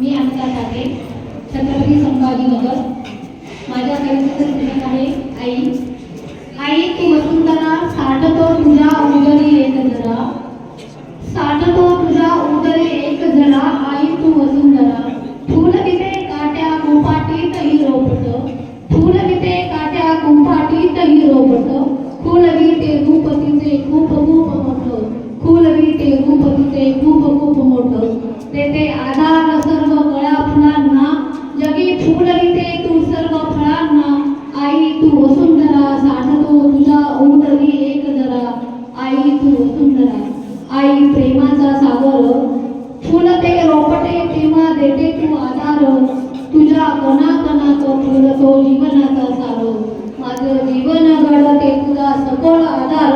मी अनिता ठाके छत्रपती संभाजीनगर माझ्या कवितेचं लेखक आहे. आई. आई तू वसुंधरा साठतो तुझ्या उजळी येत जरा. साठतो तुझ्या उदरी एक जरा आई तू वसुंधरा फूल विते काट्या कुंपाटीत ही रोपट फूल विते काट्या कुंपाटीत ही रोपट फूल विते रूप तिचे खूप खूप मोठं फूल विते रूप तिचे खूप खूप मोठं तेथे आधार सर्व कळ्या फुलांना जगी फूल विते तू सर्व फळांना आई तू वसुंधरा साठतो तुझ्या उदरी एक जरा आई तू वसुंधरा आई प्रेमाचा सागर फुलते रोपटे तेव्हा देते तू आधार तुझ्या कणाकणात फुलतो जीवनाचा सारो माझं जीवन घडते तुझा सकोळ आधार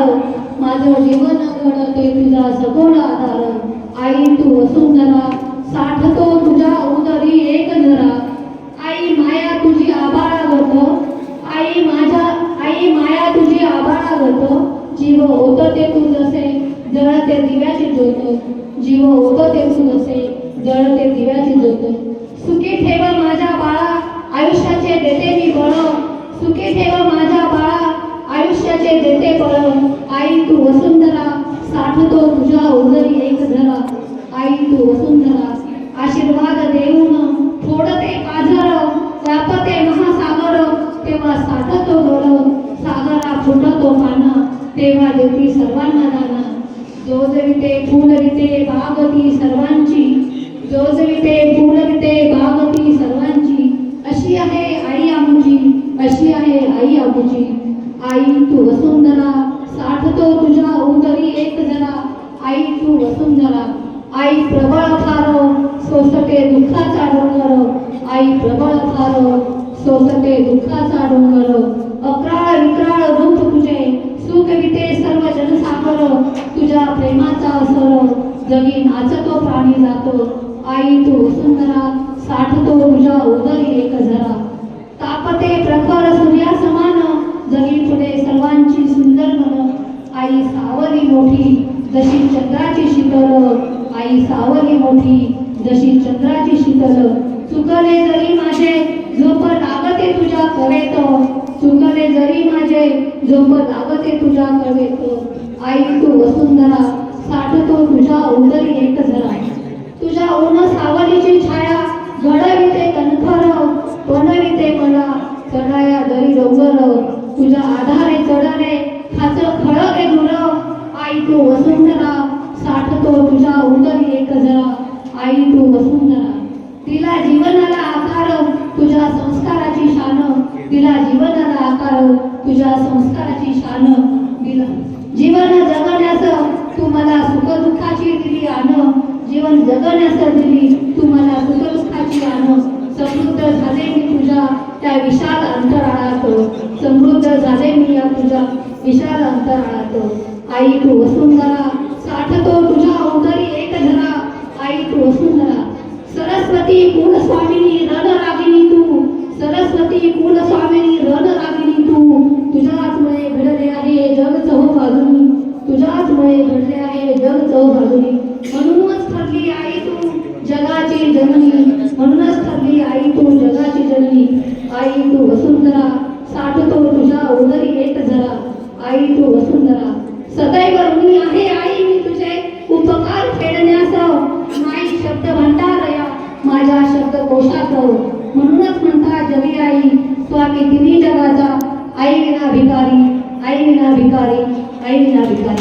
माझं जीवन घडते तुझा सकोळ आधार आई तू वसुंधरा साठतो तुझ्या उदरी एक जरा आई माया तुझी आभाळागत आई माझ्या आई माया तुझी आभाळागत जीव होत ते तू जसे जळते दिव्याची ज्योत जीव होत ते तू जसे जळते दिव्याची ज्योत सुखी ठेवा माझ्या बाळा आयुष्याचे देते मी बळ सुखी ठेव माझ्या बाळा आयुष्याचे देते बळ आई तू वसुंधरा साठतो तुझ्या उदरी एक धरा आई तू वसुंधरा आशीर्वाद देऊन फोडते पाझर व्यापते महासागर तेव्हा साठतो सागरा फुटतो पाना तेव्हा देती सर्वांना दाना. जोजविते फुलविते बागती सर्वांची. जोजविते फुलविते बागती सर्वांची. अशी आहे आई आमुची अशी आहे आई आमुची. आई तू वसुंधरा साठतो तुझ्या उदरी एक जरा. आई तू वसुंधरा आई प्रबळ फारो सोसते दुःखाचा डोंगर. आई प्रबळ फारो सोसते दुःखाचा डोंगर अक्राळ विक्राळ रूप तुझे सुख विते सर्व जनसागर तुझ्या प्रेमाचा असर जगी नाचतो प्राणी जातो. आई तू सुंदरा साठतो तुझ्या उदरी एक झरा. तापते प्रखर सूर्या समान जगी पुढे सर्वांची सुंदर मन. आई सावली मोठी जशी चंद्राची शीतल. आई सावली मोठी जशी चंद्राची शीतल. चुकले जरी माझे झोप लागते तुझ्या कवेत चुकले जरी माझे झोप लागते तुझ्या कवेत आई तू वसुंधरा साठतो तुझ्या उदरी एक झरा तुझ्या ऊन सावलीची छाया घडविते कणखर बनविते मला. चढाया दरी डोंगर तुझ्या आधारे चढले खाच खळगे गुर. आई तू वसुंधरा साठतो तुझ्या उदरी एक जरा. आई तू वसुंधरा तिला जीवन आकार तुझ्या संस्काराची शान तिला जीवनाला आकार तुझ्या संस्काराची शान दिला. जीवन जगण्यास तू मला सुख दुःखाची दिली आण. जीवन जगण्यास दिली तू मला सुख दुःखाची आण. समृद्ध झाले मी तुझ्या त्या विशाल अंतराळात. समृद्ध झाले मी या तुझ्या विशाल अंतराळात. आई तू वसुंधरा साठतो तुझ्या उदरी एक झरा आई तू वसुंधरा सरस्वती कुल रणरागिनी रागिनी तू सरस्वती कुल स्वामिनी रण रागिनी तू. तुझ्याचमुळे घडले आहे जग चहू बाजूनी तुझ्याचमुळे घडले आहे जग चौ बाजूनी म्हणूनच ठरली आहे तू जगाची जननी म्हणूनच ठरली आई तू जगाची जननी आई तू वसुंधरा साठतो तुझ्या उदरी एक झरा आई तू वसुंधरा सदैव ऋणी आहे आई मी तुझे उपकार फेडण्यास नाही शब्द भंडार या माझ्या शब्द म्हणूनच म्हणता जगी आई स्वामी तिन्ही जगाचा आई विना भिकारी आई विना भिकारी आई विना भिकारी.